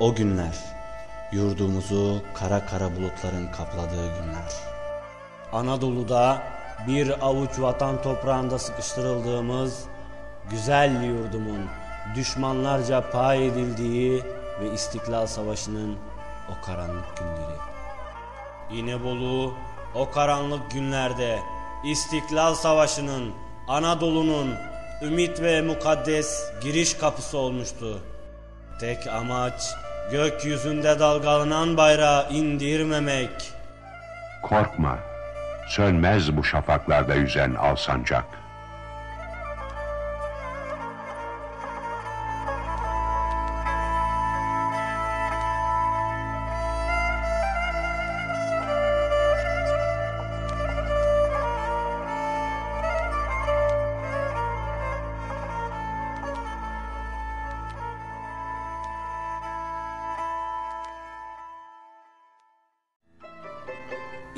O günler, yurdumuzu kara kara bulutların kapladığı günler. Anadolu'da bir avuç vatan toprağında sıkıştırıldığımız güzel yurdumun düşmanlarca pay edildiği ve İstiklal Savaşı'nın o karanlık günleri. İnebolu o karanlık günlerde İstiklal Savaşı'nın Anadolu'nun ümit ve mukaddes giriş kapısı olmuştu. Tek amaç gökyüzünde dalgalanan bayrağı indirmemek. Korkma, sönmez bu şafaklarda yüzen al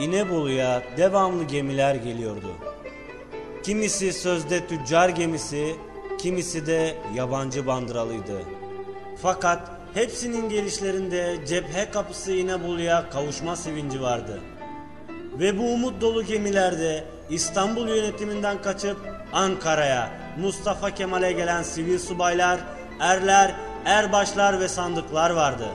İnebolu'ya devamlı gemiler geliyordu. Kimisi sözde tüccar gemisi, kimisi de yabancı bandıralıydı. Fakat hepsinin gelişlerinde cephe kapısı İnebolu'ya kavuşma sevinci vardı. Ve bu umut dolu gemilerde İstanbul yönetiminden kaçıp Ankara'ya Mustafa Kemal'e gelen sivil subaylar, erler, erbaşlar ve sandıklar vardı.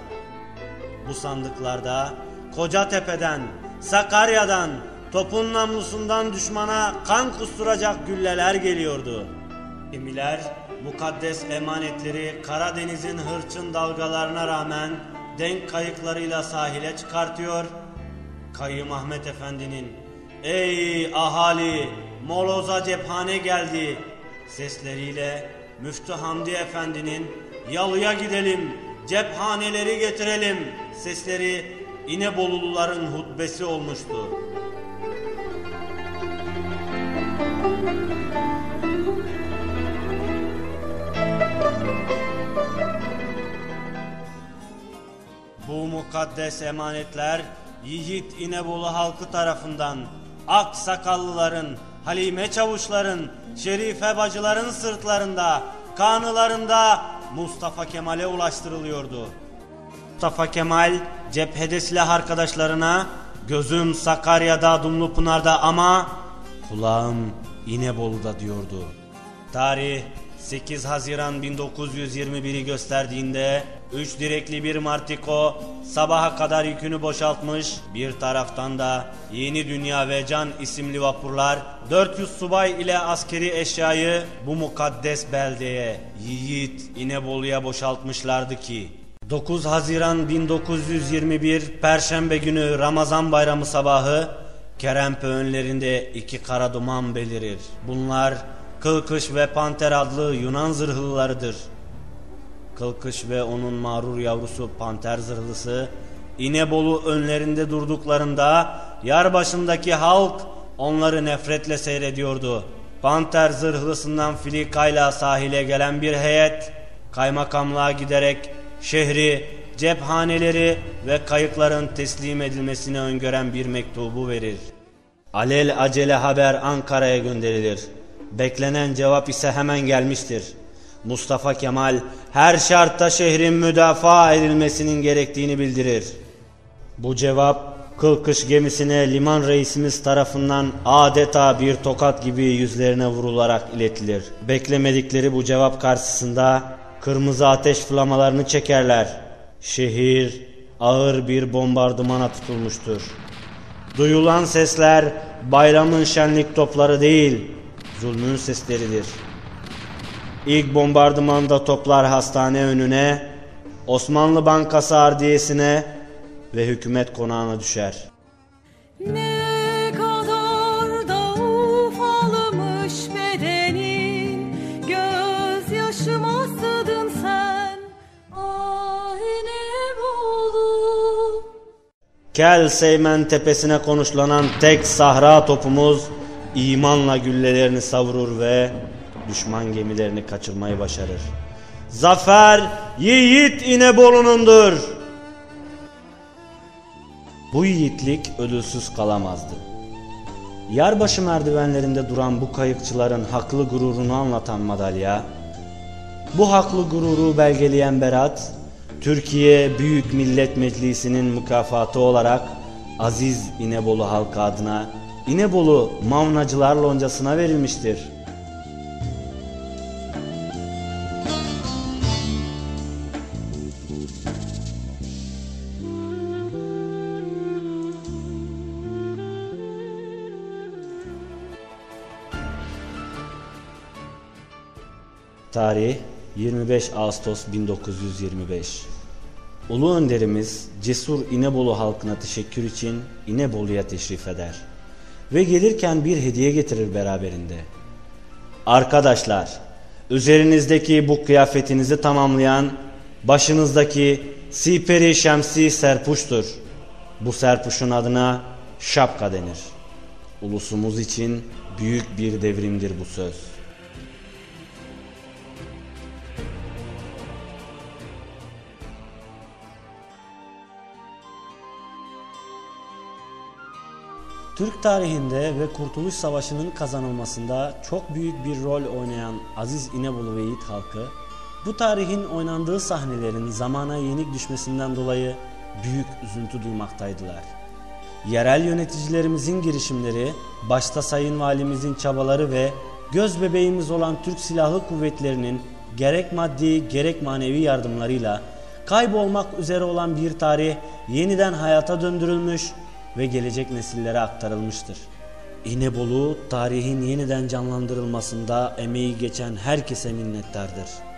Bu sandıklarda Kocatepe'den, Sakarya'dan, topun namlusundan düşmana kan kusturacak gülleler geliyordu. Gemiler mukaddes emanetleri Karadeniz'in hırçın dalgalarına rağmen denk kayıklarıyla sahile çıkartıyor. Kayyım Ahmet Efendi'nin ''Ey ahali moloza cephane geldi'' sesleriyle Müftü Hamdi Efendi'nin ''Yalıya gidelim cephaneleri getirelim'' sesleri İneboluluların hutbesi olmuştu. Bu mukaddes emanetler yiğit İnebolu halkı tarafından ak sakallıların, halime çavuşların, şerife bacıların sırtlarında, kanılarında Mustafa Kemal'e ulaştırılıyordu. Mustafa Kemal cephede silah arkadaşlarına gözüm Sakarya'da Dumlupınar'da ama kulağım İnebolu'da diyordu. Tarih 8 Haziran 1921'i gösterdiğinde 3 direkli bir Martiko sabaha kadar yükünü boşaltmış bir taraftan da Yeni Dünya ve Can isimli vapurlar 400 subay ile askeri eşyayı bu mukaddes beldeye Yiğit İnebolu'ya boşaltmışlardı ki 9 Haziran 1921 Perşembe günü Ramazan bayramı sabahı Kerempe önlerinde iki kara duman belirir. Bunlar Kılkış ve Panter adlı Yunan zırhlılarıdır. Kılkış ve onun mağrur yavrusu Panter zırhlısı İnebolu önlerinde durduklarında yer başındaki halk onları nefretle seyrediyordu. Panter zırhlısından filikayla sahile gelen bir heyet kaymakamlığa giderek şehri, cephaneleri ve kayıkların teslim edilmesini öngören bir mektubu verir. Alel acele haber Ankara'ya gönderilir. Beklenen cevap ise hemen gelmiştir. Mustafa Kemal her şartta şehrin müdafaa edilmesinin gerektiğini bildirir. Bu cevap Kılkış gemisine liman reisimiz tarafından adeta bir tokat gibi yüzlerine vurularak iletilir. Beklemedikleri bu cevap karşısında kırmızı ateş flamalarını çekerler. Şehir ağır bir bombardımana tutulmuştur. Duyulan sesler bayramın şenlik topları değil, zulmün sesleridir. İlk bombardımanda toplar hastane önüne, Osmanlı Bankası ardiyesine ve hükümet konağına düşer. Ne kadar Kel Seymen tepesine konuşlanan tek sahra topumuz imanla güllelerini savurur ve düşman gemilerini kaçırmayı başarır. Zafer yiğit İnebolu'nundur. Bu yiğitlik ölülsüz kalamazdı. Yarbaşı merdivenlerinde duran bu kayıkçıların haklı gururunu anlatan madalya, bu haklı gururu belgeleyen berat, Türkiye Büyük Millet Meclisi'nin mükafatı olarak Aziz İnebolu halkı adına İnebolu Mavnacılar Loncası'na verilmiştir. Tarih 25 Ağustos 1925. Ulu önderimiz cesur İnebolu halkına teşekkür için İnebolu'ya teşrif eder. Ve gelirken bir hediye getirir beraberinde. Arkadaşlar, üzerinizdeki bu kıyafetinizi tamamlayan başınızdaki siperi şemsi serpuştur. Bu serpuşun adına şapka denir. Ulusumuz için büyük bir devrimdir bu söz. Türk tarihinde ve Kurtuluş Savaşı'nın kazanılmasında çok büyük bir rol oynayan Aziz İnebolu ve Yiğit halkı, bu tarihin oynandığı sahnelerin zamana yenik düşmesinden dolayı büyük üzüntü duymaktaydılar. Yerel yöneticilerimizin girişimleri, başta Sayın Valimizin çabaları ve göz bebeğimiz olan Türk Silahlı Kuvvetleri'nin gerek maddi gerek manevi yardımlarıyla kaybolmak üzere olan bir tarih yeniden hayata döndürülmüş ve gelecek nesillere aktarılmıştır. İnebolu tarihin yeniden canlandırılmasında emeği geçen herkese minnettardır.